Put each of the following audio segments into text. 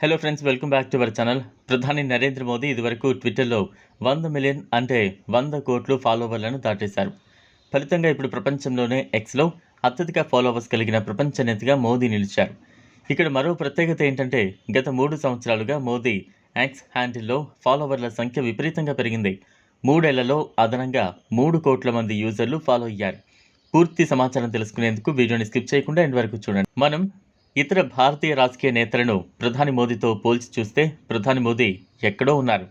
Hello friends welcome back to our channel ప్రధాని నరేంద్ర మోదీ ఇదివరకు ట్విట్టర్లో వంద మిలియన్ అంటే వంద కోట్లు ఫాలోవర్లను దాటేశారు. ఫలితంగా ఇప్పుడు ప్రపంచంలోనే ఎక్స్లో అత్యధిక ఫాలోవర్స్ కలిగిన ప్రపంచ నేతగా మోదీ నిలిచారు. ఇక్కడ మరో ప్రత్యేకత ఏంటంటే గత మూడు సంవత్సరాలుగా మోదీ యాక్స్ హ్యాండిల్లో ఫాలోవర్ల సంఖ్య విపరీతంగా పెరిగింది. మూడేళ్ళలో అదనంగా మూడు కోట్ల మంది యూజర్లు ఫాలో అయ్యారు. పూర్తి సమాచారం తెలుసుకునేందుకు వీడియోని స్కిప్ చేయకుండా ఎండ్ వరకు చూడండి. మనం ఇతర భారతీయ రాజకీయ నేతలను ప్రధాని మోదీతో పోల్చి చూస్తే ప్రధాని మోదీ ఎక్కడో ఉన్నారు.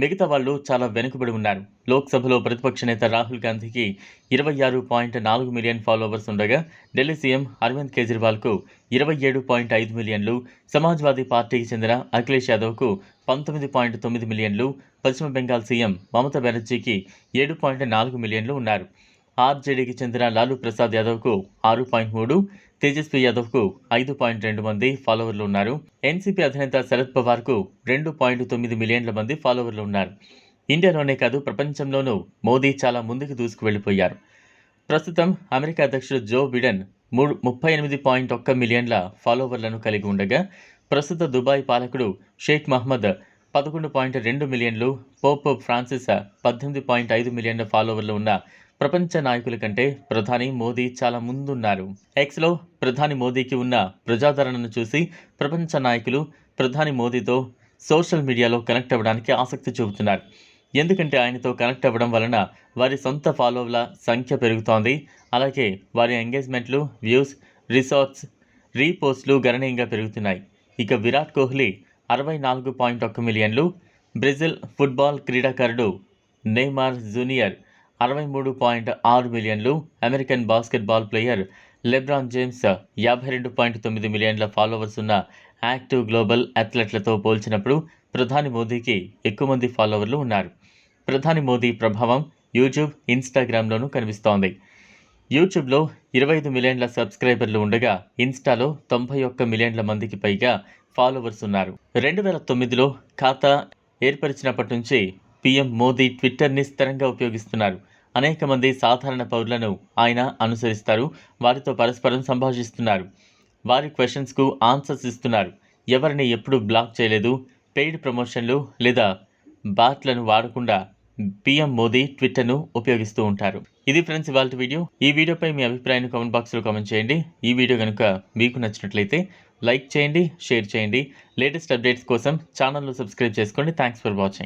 మిగతా వాళ్ళు చాలా వెనుకబడి ఉన్నారు. లోక్సభలో ప్రతిపక్ష నేత రాహుల్ గాంధీకి ఇరవై ఆరు పాయింట్ నాలుగు మిలియన్ ఫాలోవర్స్ ఉండగా ఢిల్లీ సీఎం అరవింద్ కేజ్రీవాల్కు ఇరవై ఏడు పాయింట్ ఐదు మిలియన్లు సమాజ్వాదీ పార్టీకి చెందిన అఖిలేష్ యాదవ్కు పంతొమ్మిది పాయింట్ తొమ్మిది మిలియన్లు పశ్చిమ బెంగాల్ సీఎం మమతా బెనర్జీకి ఏడు పాయింట్ నాలుగు మిలియన్లు ఉన్నారు. ఆర్జేడీకి చెందిన లాలూ ప్రసాద్ యాదవ్కు ఆరు పాయింట్ మూడు తేజస్వి యాదవ్కు ఐదు పాయింట్ రెండు మంది ఫాలోవర్లు ఉన్నారు. ఎన్సీపీ అధినేత శరద్ పవార్కు రెండు పాయింట్ తొమ్మిది మిలియన్ల మంది ఫాలోవర్లు ఉన్నారు. ఇండియాలోనే కాదు ప్రపంచంలోనూ మోదీ చాలా ముందుకు దూసుకు వెళ్ళిపోయారు ప్రస్తుతం అమెరికా అధ్యక్షుడు జో బిడెన్ మూడు ముప్పై ఎనిమిది పాయింట్ ఒక్క మిలియన్ల ఫాలోవర్లను కలిగి ఉండగా ప్రస్తుత దుబాయ్ పాలకుడు షేక్ మహమ్మద్ పదకొండు పాయింట్ రెండు మిలియన్లు పోప్ ఫ్రాన్సిస్ పద్దెనిమిది పాయింట్ ఐదు మిలియన్ల ఫాలోవర్లు ఉన్న ప్రపంచ నాయకుల కంటే ప్రధాని మోదీ చాలా ముందున్నారు. ఎక్స్లో ప్రధాని మోదీకి ఉన్న ప్రజాదరణను చూసి ప్రపంచ నాయకులు ప్రధాని మోదీతో సోషల్ మీడియాలో కనెక్ట్ అవ్వడానికి ఆసక్తి చూపుతున్నారు. ఎందుకంటే ఆయనతో కనెక్ట్ అవ్వడం వలన వారి సొంత ఫాలోవర్ల సంఖ్య పెరుగుతోంది. అలాగే వారి ఎంగేజ్మెంట్లు వ్యూస్ రిసార్ట్స్ రీపోస్ట్లు గణనీయంగా పెరుగుతున్నాయి. ఇక విరాట్ కోహ్లీ అరవై నాలుగు పాయింట్ ఒక్క మిలియన్లు బ్రెజిల్ ఫుట్బాల్ క్రీడాకారుడు నెయ్మార్ జూనియర్ అరవై మూడు పాయింట్ ఆరు మిలియన్లు American basketball player LeBron James యాభై రెండు పాయింట్ తొమ్మిది మిలియన్ల ఫాలోవర్స్ ఉన్న యాక్టివ్ గ్లోబల్ అథ్లెట్లతో పోల్చినప్పుడు ప్రధాని మోదీకి ఎక్కువ మంది ఫాలోవర్లు ఉన్నారు. ప్రధాని మోదీ ప్రభావం యూట్యూబ్ ఇన్స్టాగ్రామ్లోనూ కనిపిస్తోంది. యూట్యూబ్లో ఇరవై ఐదు మిలియన్ల సబ్స్క్రైబర్లు ఉండగా ఇన్స్టాలో తొంభై ఒక్క మిలియన్ల మందికి పైగా ఫాలోవర్స్ ఉన్నారు. రెండు వేల తొమ్మిదిలో ఖాతా ఏర్పరిచినప్పటి నుంచి పీఎం మోదీ ట్విట్టర్ని స్థిరంగా ఉపయోగిస్తున్నారు. అనేక మంది సాధారణ పౌరులను ఆయన అనుసరిస్తారు. వారితో పరస్పరం సంభాషిస్తున్నారు. వారి క్వశ్చన్స్కు ఆన్సర్స్ ఇస్తున్నారు. ఎవరిని ఎప్పుడు బ్లాక్ చేయలేదు. పెయిడ్ ప్రమోషన్లు లేదా బాట్లను వాడకుండా పీఎం మోదీ ట్విట్టర్ను ఉపయోగిస్తూ ఉంటారు. ఇది ఫ్రెండ్స్ ఇవాళ వీడియో. ఈ వీడియోపై మీ అభిప్రాయాన్ని కామెంట్ బాక్స్లో కామెంట్ చేయండి. ఈ వీడియో కనుక మీకు నచ్చినట్లయితే లైక్ చేయండి షేర్ చేయండి. లేటెస్ట్ అప్డేట్స్ కోసం ఛానల్ను సబ్స్క్రైబ్ చేసుకోండి. Thanks for watching